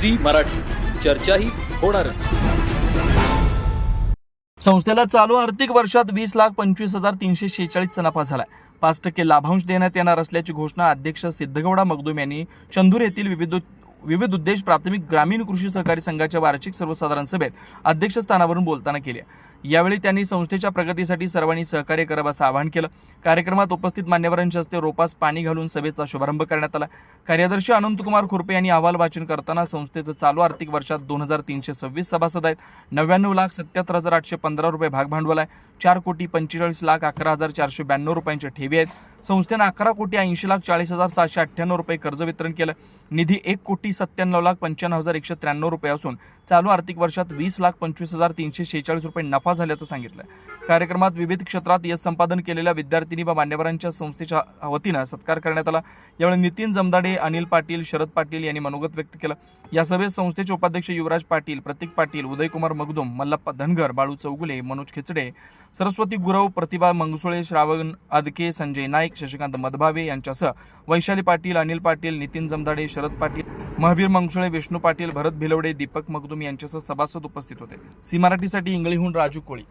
Zee Marathi. चर्चाही होणारच. संस्थेला चालू आर्थिक वर्षात वीस लाख पंचवीस हजार तीनशे शेहेचाळीसचा नफा झालाय. पाच टक्के लाभांश देण्यात येणार असल्याची घोषणा अध्यक्ष सिद्धगौडा मगदूम यांनी चंदूर येथील विविध विविध उद्देश प्राथमिक ग्रामीण कृषी सहकारी संघाच्या वार्षिक सर्वसाधारण सभेत अध्यक्षस्थानावरून बोलताना केली यावेळी त्यांनी संस्थेच्या प्रगतीसाठी सर्वांनी सहकार्य करावं असं आवाहन केलं. कार्यक्रमात उपस्थित मान्यवरांच्या हस्ते रोपास पाणी घालून सभेचा शुभारंभ करण्यात आला. कार्यदर्शी अनंतकुमार खुरपे यांनी अहवाल वाचन करताना संस्थेचं चालू आर्थिक वर्षात दोन हजार तीनशे सव्वीस सभासद आहेत. नव्याण्णव लाख सत्याहत्तर हजार आठशे पंधरा रुपये भागभांडवल आहे. चार कोटी पंचेचाळीस लाख अकरा हजार चारशे ब्याण्णव रुपयांच्या ठेवी आहेत. संस्थेनं अकरा कोटी ऐंशी लाख चाळीस हजार सातशे अठ्ठ्याण्णव रुपये कर्ज वितरण केलं. निधी एक कोटी सत्त्याण्णव लाख पंच्याण्णव हजार एकशे त्र्याण्णव रुपये असून चालू आर्थिक वर्षात वीस लाख पंचवीस हजार तीनशे शेहेचाळीस रुपये नफा झाल्याचं सांगितलं. कार्यक्रमात विविध क्षेत्रात यश संपादन केलेल्या विद्यार्थिनी व मान्यवरांच्या संस्थेच्या वतीनं सत्कार करण्यात आला. यावेळी नितीन जमदाडे अनिल पाटील शरद पाटील यांनी मनोगत व्यक्त केलं. या सभेत संस्थेचे उपाध्यक्ष युवराज पाटील प्रतीक पाटील उदयकुमार मगदुम मल्लप्पा धनगर बाळू चौगुले मनोज खिचडे सरस्वती गुरव प्रतिभा मंगसुळे श्रावण आदके संजय नाईक शशिकांत मधभावे यांच्यासह वैशाली पाटील अनिल पाटील नितीन जमदाडे शरद पाटील महावीर मंगसुळे विष्णू पाटील भरत भिलवडे दीपक मगदुम यांच्यासह सभासद उपस्थित होते. सी मराठीसाठी इंगळीहून राजू कोळी.